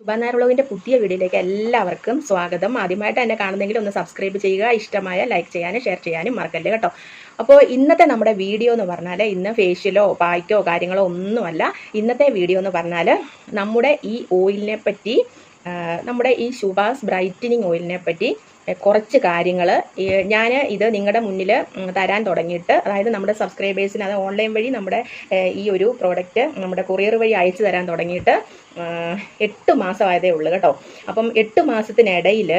സുബാനാർ വ്ളോഗിന്റെ പുതിയ വീഡിയോയിലേക്ക് എല്ലാവർക്കും സ്വാഗതം. ആദ്യമായിട്ട് എന്നെ കാണുന്നെങ്കിൽ ഒന്ന് സബ്സ്ക്രൈബ് ചെയ്യുക ഇഷ്ടമായ ലൈക്ക് ചെയ്യാനും ഷെയർ ചെയ്യാനും മറക്കല്ലേ കേട്ടോ? അപ്പോൾ ഇന്നത്തെ നമ്മുടെ വീഡിയോ എന്ന് പറഞ്ഞാൽ ഇന്ന് ഫേഷ്യലോ പായ്ക്കോ കാര്യങ്ങളോ ഒന്നുമല്ല. ഇന്നത്തെ വീഡിയോ എന്ന് പറഞ്ഞാൽ നമ്മുടെ ഈ ഓയിലിനെ പറ്റി നമ്മുടെ ഈ ശുഭാസ് ബ്രൈറ്റനിങ് ഓയിലിനെ പറ്റി കുറച്ച് കാര്യങ്ങൾ ഞാൻ ഇത് നിങ്ങളുടെ മുന്നിൽ തരാൻ തുടങ്ങിയിട്ട് അതായത് നമ്മുടെ സബ്സ്ക്രൈബേഴ്സിന് അത് ഓൺലൈൻ വഴി നമ്മുടെ ഈ ഒരു പ്രോഡക്റ്റ് നമ്മുടെ കൊറിയർ വഴി അയച്ചു തരാൻ തുടങ്ങിയിട്ട് എട്ട് മാസമായതേ ഉള്ളൂ കേട്ടോ. അപ്പം എട്ട് മാസത്തിനിടയിൽ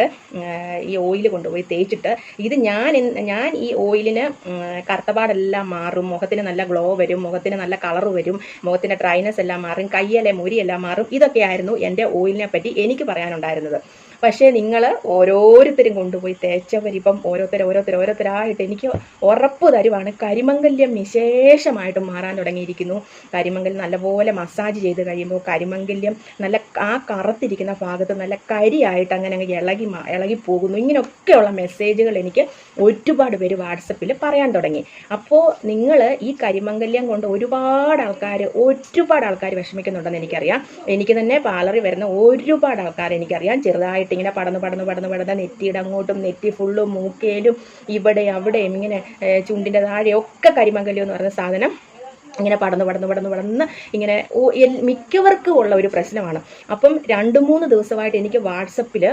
ഈ ഓയിൽ കൊണ്ടുപോയി തേച്ചിട്ട് ഇത് ഞാൻ ഞാൻ ഈ ഓയിലിന് കറുത്തപാടെല്ലാം മാറും മുഖത്തിന് നല്ല ഗ്ലോ വരും മുഖത്തിന് നല്ല കളർ വരും മുഖത്തിന്റെ ഡ്രൈനെസ് എല്ലാം മാറും കയ്യലെ മുരിയെല്ലാം മാറും ഇതൊക്കെയായിരുന്നു എന്റെ ഓയിലിനെ പറ്റി എനിക്ക് പറയാനുണ്ടായിരുന്നത്. പക്ഷേ നിങ്ങൾ ഓരോരുത്തരും കൊണ്ടുപോയി തേച്ചവരിപ്പം ഓരോരുത്തർ ഓരോരുത്തർ ഓരോരുത്തരായിട്ട് എനിക്ക് ഉറപ്പ് തരുവാണ്. കരിമംഗല്യം വിശേഷമായിട്ടും മാറാൻ തുടങ്ങിയിരിക്കുന്നു. കരിമംഗൽ നല്ലപോലെ മസാജ് ചെയ്ത് കഴിയുമ്പോൾ കരിമംഗല്യം നല്ല ആ കറുത്തിരിക്കുന്ന ഭാഗത്ത് നല്ല കരിയായിട്ട് അങ്ങനെ അങ്ങ് ഇളകി ഇളകി പോകുന്നു. ഇങ്ങനെയൊക്കെയുള്ള മെസ്സേജുകൾ എനിക്ക് ഒരുപാട് പേര് വാട്സപ്പിൽ പറയാൻ തുടങ്ങി. അപ്പോൾ നിങ്ങൾ ഈ കരിമംഗല്യം കൊണ്ട് ഒരുപാട് ആൾക്കാർ ഒരുപാട് ആൾക്കാർ വിഷമിക്കുന്നുണ്ടെന്ന് എനിക്കറിയാം. എനിക്ക് തന്നെ പാലറി വരുന്ന ഒരുപാട് ആൾക്കാർ എനിക്കറിയാം. ചെറുതായിട്ട് ഇങ്ങനെ പടന്ന് പടന്ന് പടന്ന് പടന്ന് നെറ്റിയുടെ അങ്ങോട്ടും നെറ്റി ഫുള്ളും മൂക്കേലും ഇവിടെ അവിടെയും ഇങ്ങനെ ചുണ്ടിന്റെ താഴെ ഒക്കെ കരിമംഗല്യം എന്ന് പറയുന്ന സാധനം ഇങ്ങനെ പടന്ന് പടന്ന് പടന്ന് പടന്ന് ഇങ്ങനെ ഓ- മിക്കവർക്കും ഉള്ള ഒരു പ്രശ്നമാണ്. അപ്പം രണ്ട് മൂന്ന് ദിവസമായിട്ട് എനിക്ക് വാട്സപ്പിൽ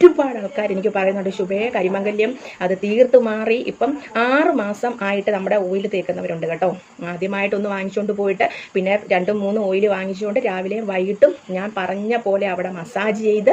ഒരുപാട് ആൾക്കാർ എനിക്ക് പറയുന്നുണ്ട് ശുഭേ കരിമംഗല്യം അത് തീർത്ത് മാറി ഇപ്പം ആറ് മാസം ആയിട്ട് നമ്മുടെ ഓയിൽ തേക്കുന്നവരുണ്ട് കേട്ടോ. ആദ്യമായിട്ടൊന്ന് വാങ്ങിച്ചുകൊണ്ട് പോയിട്ട് പിന്നെ രണ്ടും മൂന്നും ഓയിൽ വാങ്ങിച്ചുകൊണ്ട് രാവിലെയും വൈകിട്ടും ഞാൻ പറഞ്ഞ പോലെ അവിടെ മസാജ് ചെയ്ത്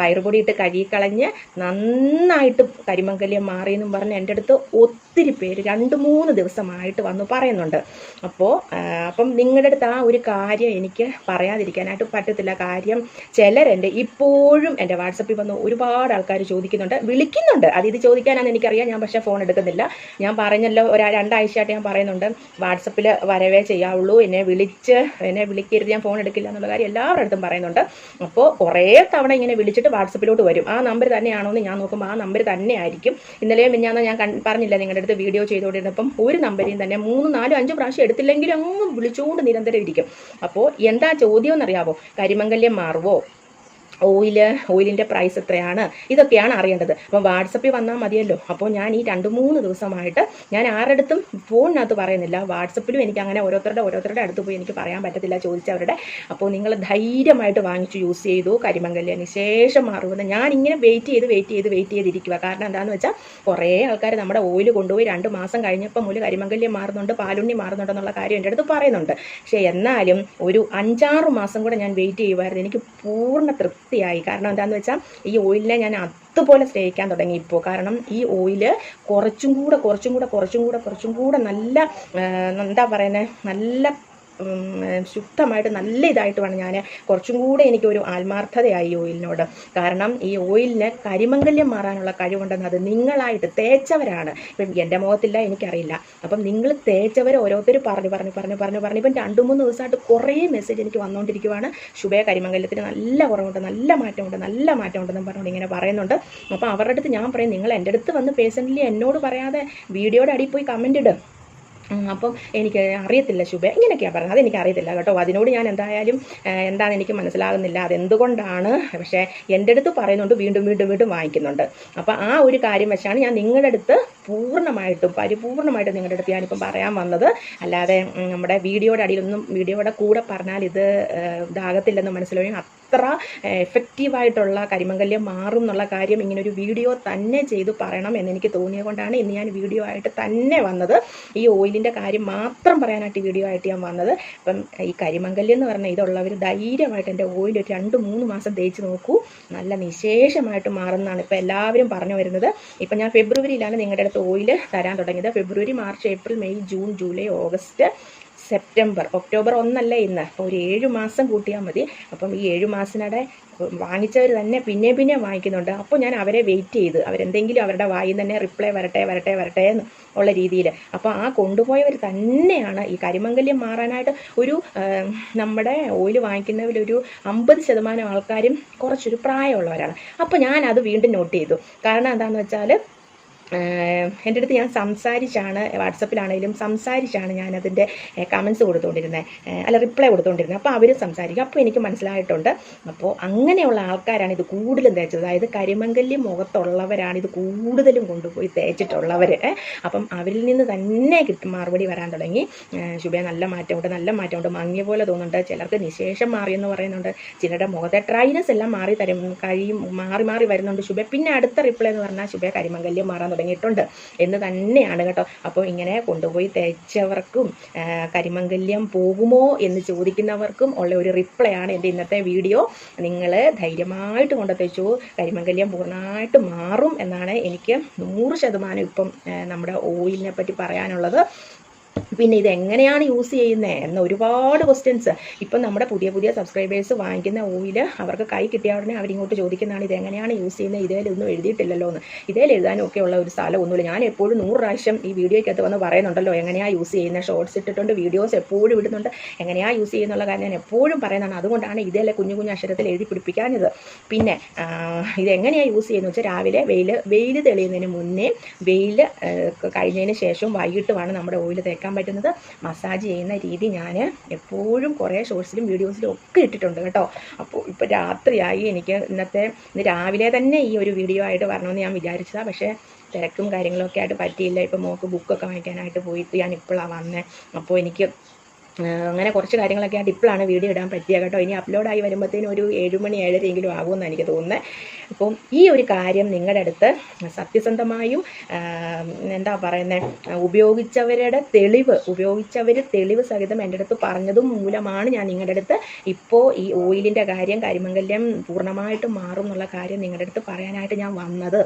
പയറുപൊടി ഇട്ട് കഴുകിക്കളഞ്ഞ് നന്നായിട്ട് കരിമംഗല്യം മാറിയെന്നും പറഞ്ഞ് എന്റെ അടുത്ത് ഒത്തിരി പേര് രണ്ട് മൂന്ന് ദിവസമായിട്ട് വന്ന് പറയുന്നുണ്ട്. അപ്പോൾ അപ്പം നിങ്ങളുടെ അടുത്ത് ആ ഒരു കാര്യം എനിക്ക് പറയാതിരിക്കാനായിട്ട് പറ്റത്തില്ല. കാര്യം ചിലരെന്റെ ഇപ്പോഴും എന്റെ വാട്സപ്പിൽ വന്ന് ഒരുപാട് ആൾക്കാർ ചോദിക്കുന്നുണ്ട്. വിളിക്കുന്നുണ്ട്. അത് ഇത് ചോദിക്കാനാണെന്ന് എനിക്കറിയാം. ഞാൻ പക്ഷേ ഫോൺ എടുക്കുന്നില്ല. ഞാൻ പറഞ്ഞല്ലോ ഒരു രണ്ടാഴ്ചയായിട്ട് ഞാൻ പറയുന്നുണ്ട്. വാട്സപ്പിൽ വരവേ ചെയ്യാവുള്ളൂ. എന്നെ വിളിച്ച് എന്നെ വിളിക്കരുത്. ഞാൻ ഫോൺ എടുക്കില്ല എന്നുള്ള കാര്യം എല്ലാവരുടെ അടുത്തും പറയുന്നുണ്ട്. അപ്പോൾ കുറേ തവണ ഇങ്ങനെ വിളിച്ചിട്ട് വാട്സപ്പിലോട്ട് വരും. ആ നമ്പർ തന്നെയാണോ എന്ന് ഞാൻ നോക്കുമ്പോൾ ആ നമ്പർ തന്നെ ആയിരിക്കും ഇന്നലെയും മിഞ്ഞാന്ന് ഞാൻ പറഞ്ഞില്ല നിങ്ങളുടെ വീഡിയോ ചെയ്തുകൊണ്ടിരുന്നപ്പം ഒരു നമ്പരെയും തന്നെ മൂന്ന് നാലും അഞ്ച് പ്രാവശ്യം എടുത്തില്ലെങ്കിലും അങ്ങ് വിളിച്ചുകൊണ്ട് നിരന്തരം ഇരിക്കും. അപ്പോൾ എന്താ ചോദ്യം എന്നറിയാവോ? കരിമംഗല്യം മാറുവോ? ഓയിൽ ഓയിലിന്റെ പ്രൈസ് എത്രയാണ്? ഇതൊക്കെയാണ് അറിയേണ്ടത്. അപ്പം വാട്സപ്പിൽ വന്നാൽ മതിയല്ലോ. അപ്പോൾ ഞാൻ ഈ രണ്ട് മൂന്ന് ദിവസമായിട്ട് ഞാൻ ആരുടെടുത്തും ഫോണിനകത്ത് പറയുന്നില്ല. വാട്സപ്പിലും എനിക്ക് അങ്ങനെ ഓരോരുത്തരുടെ ഓരോരുത്തരുടെ അടുത്ത് പോയി എനിക്ക് പറയാൻ പറ്റത്തില്ല ചോദിച്ചവരുടെ അപ്പോൾ നിങ്ങൾ ധൈര്യമായിട്ട് വാങ്ങിച്ച് യൂസ് ചെയ്തു. കരിമംഗല്യം ശേഷം മാറുമെന്ന് ഞാൻ ഇങ്ങനെ വെയിറ്റ് ചെയ്ത് വെയിറ്റ് ചെയ്ത് വെയിറ്റ് ചെയ്തിരിക്കുക കാരണം എന്താണെന്ന് വെച്ചാൽ കുറേ ആൾക്കാർ നമ്മുടെ ഓയിൽ കൊണ്ടുപോയി രണ്ട് മാസം കഴിഞ്ഞപ്പോൾ മുൽ കരിമംഗല്യം മാറുന്നുണ്ട് പാലുണ്ണി മാറുന്നുണ്ടെന്നുള്ള കാര്യം എന്റെ അടുത്ത് പറയുന്നുണ്ട്. പക്ഷേ എന്നാലും ഒരു അഞ്ചാറ് മാസം കൂടെ ഞാൻ വെയിറ്റ് ചെയ്യുമായിരുന്നു എനിക്ക് പൂർണ തൃപ്തിയായി കാരണം എന്താണെന്ന് വെച്ചാൽ ഈ ഓയിലിനെ ഞാൻ അതുപോലെ സ്നേഹിക്കാൻ തുടങ്ങി ഇപ്പോൾ കാരണം ഈ ഓയിൽ കുറച്ചും കൂടെ കുറച്ചും കൂടെ കുറച്ചും കൂടെ കുറച്ചും കൂടെ നല്ല എന്താ പറയുന്നത് നല്ല ശുദ്ധമായിട്ട് നല്ല ഇതായിട്ട് വേണം ഞാൻ കുറച്ചും കൂടെ എനിക്കൊരു ആത്മാർത്ഥതയായി ഓയിലിനോട്. കാരണം ഈ ഓയിലിന് കരിമംഗല്യം മാറാനുള്ള കഴിവുണ്ടെന്ന് അത് നിങ്ങളായിട്ട് തേച്ചവരാണ്. ഇപ്പം എന്റെ മുഖത്തില്ല എനിക്കറിയില്ല. അപ്പം നിങ്ങൾ തേച്ചവർ ഓരോരുത്തർ പറഞ്ഞു പറഞ്ഞു പറഞ്ഞു പറഞ്ഞു പറഞ്ഞു. ഇപ്പം രണ്ട് മൂന്ന് ദിവസമായിട്ട് കുറേ മെസ്സേജ് എനിക്ക് വന്നുകൊണ്ടിരിക്കുവാണ്. ശുഭയ കരിമംഗല്യത്തിന് നല്ല കുറവുണ്ട് നല്ല മാറ്റമുണ്ട് നല്ല മാറ്റമുണ്ടെന്ന് പറഞ്ഞുകൊണ്ട് ഇങ്ങനെ പറയുന്നുണ്ട്. അപ്പോൾ അവരുടെ അടുത്ത് ഞാൻ പറയും നിങ്ങൾ എന്റെ അടുത്ത് വന്ന് പേഴ്സണലി എന്നോട് പറയാതെ വീഡിയോയുടെ അടിയിൽ പോയി കമന്റ് ഇടും. അപ്പം എനിക്ക് അറിയത്തില്ല ശുഭ. ഇങ്ങനെയൊക്കെയാണ് പറഞ്ഞത്. അതെനിക്ക് അറിയത്തില്ല കേട്ടോ. അതിനോട് ഞാൻ എന്തായാലും എന്താണ് എനിക്ക് മനസ്സിലാകുന്നില്ല. അതെന്തുകൊണ്ടാണ്? പക്ഷേ എന്റെ അടുത്ത് പറയുന്നുണ്ട്. വീണ്ടും വീണ്ടും വീണ്ടും വാങ്ങിക്കുന്നുണ്ട് അപ്പോൾ ആ ഒരു കാര്യം വെച്ചാണ് ഞാൻ നിങ്ങളുടെ അടുത്ത് പൂർണമായിട്ടും പരിപൂർണമായിട്ടും നിങ്ങളുടെ അടുത്ത് ഞാനിപ്പം പറയാൻ വന്നത്. അല്ലാതെ നമ്മുടെ വീഡിയോയുടെ അടിയിലൊന്നും വീഡിയോയുടെ കൂടെ പറഞ്ഞാൽ ഇത് ഇതാകത്തില്ലെന്ന് മനസ്സിലാവും അത്ര എഫക്റ്റീവായിട്ടുള്ള കരിമംഗല്യം മാറും എന്നുള്ള കാര്യം ഇങ്ങനൊരു വീഡിയോ തന്നെ ചെയ്തു പറയണം എന്നെനിക്ക് തോന്നിയത് കൊണ്ടാണ് ഇന്ന് ഞാൻ വീഡിയോ ആയിട്ട് തന്നെ വന്നത്. ഈ ഓയിലിന്റെ കാര്യം മാത്രം പറയാനായിട്ട് വീഡിയോ ആയിട്ട് ഞാൻ വന്നത്. അപ്പം ഈ കരിമംഗല്യം എന്ന് പറഞ്ഞാൽ ഇതുള്ളവർ ധൈര്യമായിട്ട് എന്റെ ഓയിൽ ഒരു രണ്ട് മൂന്ന് മാസം തേച്ച് നോക്കൂ. നല്ല നിശേഷമായിട്ട് മാറുന്നതാണ് ഇപ്പോൾ എല്ലാവരും പറഞ്ഞു വരുന്നത്. ഇപ്പം ഞാൻ ഫെബ്രുവരിയിലാണ് നിങ്ങളുടെ അടുത്ത് ഓയിൽ തരാൻ തുടങ്ങിയത്. February March April May June July August September October ഒന്നല്ല ഇന്ന്. അപ്പോൾ ഒരു ഏഴ് മാസം കൂട്ടിയാൽ മതി. അപ്പം ഈ ഏഴ് മാസത്തിനിടെ വാങ്ങിച്ചവർ തന്നെ പിന്നെ പിന്നെ വാങ്ങിക്കുന്നുണ്ട്. അപ്പോൾ ഞാൻ അവരെ വെയിറ്റ് ചെയ്ത്. അവരെന്തെങ്കിലും അവരുടെ വായിൽ തന്നെ റിപ്ലൈ വരട്ടെ വരട്ടെ വരട്ടെ എന്ന് ഉള്ള രീതിയിൽ അപ്പോൾ ആ കൊണ്ടുപോയവർ തന്നെയാണ് ഈ കരിമംഗല്യം മാറാനായിട്ട് ഒരു നമ്മുടെ ഓയിൽ വാങ്ങിക്കുന്നവരൊരു അമ്പത് ശതമാനം ആൾക്കാരും കുറച്ചൊരു പ്രായമുള്ളവരാണ്. അപ്പോൾ ഞാൻ അത് വീണ്ടും നോട്ട് ചെയ്തു. കാരണം എന്താണെന്ന് വെച്ചാൽ എന്റെ അടുത്ത് ഞാൻ സംസാരിച്ചാണ് വാട്സപ്പിലാണെങ്കിലും സംസാരിച്ചാണ് ഞാൻ അതിന്റെ കമൻസ് കൊടുത്തുകൊണ്ടിരുന്നത് അല്ല റിപ്ലൈ കൊടുത്തുകൊണ്ടിരുന്നത് അപ്പോൾ അവർ സംസാരിക്കും. അപ്പോൾ എനിക്ക് മനസ്സിലായിട്ടുണ്ട്. അപ്പോൾ അങ്ങനെയുള്ള ആൾക്കാരാണ് ഇത് കൂടുതലും തേച്ചത്. അതായത് കരിമങ്കല്യം മുഖത്തുള്ളവരാണ് ഇത് കൂടുതലും കൊണ്ടുപോയി തേച്ചിട്ടുള്ളവർ അപ്പം അവരിൽ നിന്ന് തന്നെ കിട്ടും മറുപടി വരാൻ തുടങ്ങി. ശുഭ നല്ല മാറ്റമുണ്ട് നല്ല മാറ്റമുണ്ട്. മങ്ങിയ പോലെ തോന്നുന്നുണ്ട്. ചിലർക്ക് നിശേഷം മാറിയെന്ന് പറയുന്നുണ്ട്. ചിലരുടെ മുഖത്തെ ഡ്രൈനസ് എല്ലാം മാറി തരും കഴിയും മാറി മാറി വരുന്നുണ്ട് ശുഭ പിന്നെ അടുത്ത റിപ്ലൈ എന്ന് പറഞ്ഞാൽ ശുഭ കരിമങ്കല്യം മാറാൻ തുടങ്ങിയിട്ടുണ്ട്. എന്ന് തന്നെയാണ് കേട്ടോ. അപ്പോൾ ഇങ്ങനെ കൊണ്ടുപോയി തേച്ചവർക്കും കരിമംഗല്യം പോകുമോ എന്ന് ചോദിക്കുന്നവർക്കും ഉള്ള ഒരു റിപ്ലൈ ആണ് എന്റെ ഇന്നത്തെ വീഡിയോ. നിങ്ങൾ ധൈര്യമായിട്ട് കൊണ്ട് തേച്ചു. കരിമംഗല്യം പൂർണമായിട്ട് മാറും എന്നാണ് എനിക്ക് നൂറ് ശതമാനം ഇപ്പം നമ്മുടെ ഓയിലിനെ പറ്റി പറയാനുള്ളത്. പിന്നെ ഇത് എങ്ങനെയാണ് യൂസ് ചെയ്യുന്നത് എന്ന ഒരുപാട് ക്വസ്റ്റ്യൻസ് ഇപ്പം നമ്മുടെ പുതിയ പുതിയ സബ്സ്ക്രൈബേഴ്സ് വാങ്ങിക്കുന്ന ഓയിൽ അവർക്ക് കൈ കിട്ടിയ ഉടനെ അവരിങ്ങോട്ട് ചോദിക്കുന്നതാണ് ഇത് എങ്ങനെയാണ് യൂസ് ചെയ്യുന്നത് ഇതേലൊന്നും എഴുതിയിട്ടില്ലല്ലോ എന്ന് ഇതേൽ എഴുതാനും ഒക്കെ ഉള്ള ഒരു സ്ഥലം ഒന്നുമില്ല ഞാൻ എപ്പോഴും നൂറ് പ്രാവശ്യം ഈ വീഡിയോയ്ക്കകത്ത് വന്ന് പറയുന്നുണ്ടല്ലോ എങ്ങനെയാണ് യൂസ് ചെയ്യുന്നത് ഷോർട്സ് ഇട്ടിട്ടുണ്ട് വീഡിയോസ് എപ്പോഴും ഇടുന്നുണ്ട്. എങ്ങനെയാണ് യൂസ് ചെയ്യുന്നുള്ള കാര്യം ഞാൻ എപ്പോഴും പറയുന്നതാണ്. അതുകൊണ്ടാണ് ഇതേലെ കുഞ്ഞു കുഞ്ഞു അക്ഷരത്തിൽ എഴുതി പിടിപ്പിക്കാഞ്ഞത്. പിന്നെ ഇതെങ്ങനെയാണ് യൂസ് ചെയ്യുന്നത് വെച്ചാൽ രാവിലെ വെയിൽ വെയിൽ തെളിയുന്നതിന് മുന്നേ വെയിൽ കഴിഞ്ഞതിന് ശേഷം വൈകിട്ടുമാണ് നമ്മുടെ ഓയിൽ തേക്കാൻ പറ്റുന്നത് മസാജ് ചെയ്യുന്ന രീതി ഞാൻ എപ്പോഴും കുറേ ഷോർട്സിലും വീഡിയോസിലും ഒക്കെ ഇട്ടിട്ടുണ്ട് കേട്ടോ. അപ്പോൾ ഇപ്പോൾ രാത്രിയായി. എനിക്ക് ഇന്നത്തെ ഇന്ന് രാവിലെ തന്നെ ഈ ഒരു വീഡിയോ ആയിട്ട് വരണമെന്ന് ഞാൻ വിചാരിച്ചതാണ് പക്ഷേ തിരക്കും കാര്യങ്ങളൊക്കെ ആയിട്ട് പറ്റിയില്ല. ഇപ്പോൾ മോക്ക് ബുക്കൊക്കെ വാങ്ങിക്കാനായിട്ട് പോയിട്ട് ഞാൻ ഇപ്പോഴാണ് വന്നത് അപ്പോൾ എനിക്ക് അങ്ങനെ കുറച്ച് കാര്യങ്ങളൊക്കെ ആയിട്ട് ഇപ്പോഴാണ് വീഡിയോ ഇടാൻ പറ്റിയ കേട്ടോ. ഇനി അപ്ലോഡായി വരുമ്പോഴത്തേനും ഒരു ഏഴുമണി ഏഴരയെങ്കിലും ആകുമെന്ന് എനിക്ക് തോന്നുന്നത് അപ്പം ഈ ഒരു കാര്യം നിങ്ങളുടെ അടുത്ത് സത്യസന്ധമായും എന്താ പറയുന്നത് ഉപയോഗിച്ചവരുടെ തെളിവ് ഉപയോഗിച്ചവർ തെളിവ് സഹിതം എന്റെ അടുത്ത് പറഞ്ഞതും മൂലമാണ് ഞാൻ നിങ്ങളുടെ അടുത്ത് ഇപ്പോൾ ഈ ഓയിലിന്റെ കാര്യം കരിമംഗല്യം പൂർണമായിട്ടും മാറും എന്നുള്ള കാര്യം നിങ്ങളുടെ അടുത്ത് പറയാനായിട്ട് ഞാൻ വന്നത്.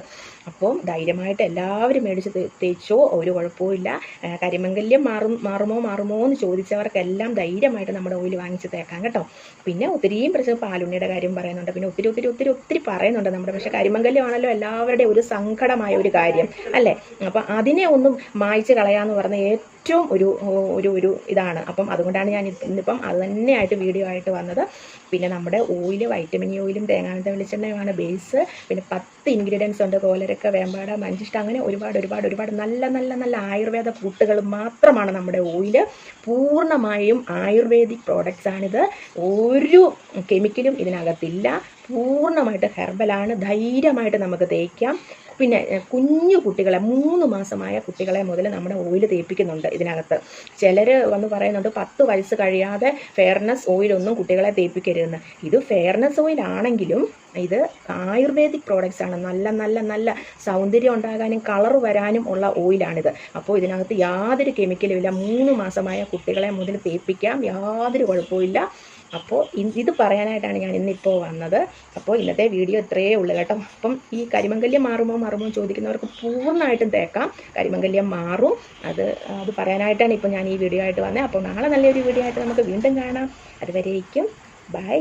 അപ്പം ധൈര്യമായിട്ട് എല്ലാവരും മേടിച്ച് തേച്ചോ ഒരു കുഴപ്പമില്ല ഇല്ല. കരിമംഗല്യം മാറും മാറുമോ മാറുമോ എന്ന് ചോദിച്ചവർക്കെല്ലാം ധൈര്യമായിട്ട് നമ്മുടെ ഓയിൽ വാങ്ങിച്ച് തേക്കാം കേട്ടോ. പിന്നെ ഒത്തിരിയും പ്രശ്നം പാലുണ്ണിയുടെ കാര്യം പറയുന്നുണ്ട്. പിന്നെ ഒത്തിരി ഒത്തിരി ഒത്തിരി ഒത്തിരി പറയുന്നുണ്ട് നമ്മുടെ പക്ഷേ കരിമംഗല്യമാണല്ലോ എല്ലാവരുടെയും ഒരു സങ്കടമായ ഒരു കാര്യം അല്ലേ? അപ്പം അതിനെ ഒന്നും മായ്ച്ച് കളയാന്ന് പറഞ്ഞ ഏറ്റവും ഒരു ഒരു ഒരു ഇതാണ്. അപ്പം അതുകൊണ്ടാണ് ഞാൻ ഇന്നിപ്പം അത് തന്നെയായിട്ട് വീഡിയോ ആയിട്ട് വന്നത്. പിന്നെ നമ്മുടെ ഓയിൽ വൈറ്റമിൻ ഓയിലും തേങ്ങാനത്തെ വെളിച്ചെണ്ണയുമാണ് ബേസ് പിന്നെ പത്ത് ഇൻഗ്രീഡിയൻസ് ഉണ്ട്. കോലരക്ക വേമ്പാട മഞ്ചിഷ്ട അങ്ങനെ ഒരുപാട് ഒരുപാട് ഒരുപാട് നല്ല നല്ല നല്ല ആയുർവേദ കൂട്ടുകൾ മാത്രമാണ് നമ്മുടെ ഓയിൽ പൂർണമായും ആയുർവേദിക് പ്രോഡക്റ്റ്സ് ആണിത്. ഒരു കെമിക്കലും ഇതിനകത്തില്ല. പൂർണമായിട്ട് ഹെർബലാണ് ധൈര്യമായിട്ട് നമുക്ക് തേക്കാം. പിന്നെ കുഞ്ഞു കുട്ടികളെ മൂന്ന് മാസമായ കുട്ടികളെ മുതൽ നമ്മുടെ ഓയിൽ തേപ്പിക്കുന്നുണ്ട് ഇതിനകത്ത്. ചിലർ വന്ന് പറയുന്നുണ്ട് പത്ത് വയസ്സ് കഴിയാതെ ഫെയർനെസ് ഓയിലൊന്നും കുട്ടികളെ തേപ്പിക്കരുതെന്ന്. ഇത് ഫെയർനെസ് ഓയിലാണെങ്കിലും ഇത് ആയുർവേദിക് പ്രോഡക്റ്റ്സ് ആണ് നല്ല നല്ല നല്ല സൗന്ദര്യം ഉണ്ടാകാനും കളർ വരാനും ഉള്ള ഓയിലാണിത്. അപ്പോൾ ഇതിനകത്ത് യാതൊരു കെമിക്കലും ഇല്ല. മൂന്ന് മാസമായ കുട്ടികളെ മുതൽ തേപ്പിക്കാം. യാതൊരു കുഴപ്പമില്ല അപ്പോൾ ഇത് പറയാനായിട്ടാണ് ഞാൻ ഇന്നിപ്പോൾ വന്നത്. അപ്പോൾ ഇന്നത്തെ വീഡിയോ ഇത്രയേ ഉള്ളൂ കേട്ടോ. അപ്പം ഈ കരിമംഗല്യം മാറുമോ മാറുമോ ചോദിക്കുന്നവർക്ക് പൂർണമായിട്ടും തേക്കാം. കരിമംഗല്യം മാറും. അത് അത് പറയാനായിട്ടാണ് ഇപ്പോൾ ഞാൻ ഈ വീഡിയോ ആയിട്ട് വന്നത് അപ്പോൾ നാളെ നല്ലൊരു വീഡിയോ ആയിട്ട് നമുക്ക് വീണ്ടും കാണാം. അതുവരേക്കും ബൈ.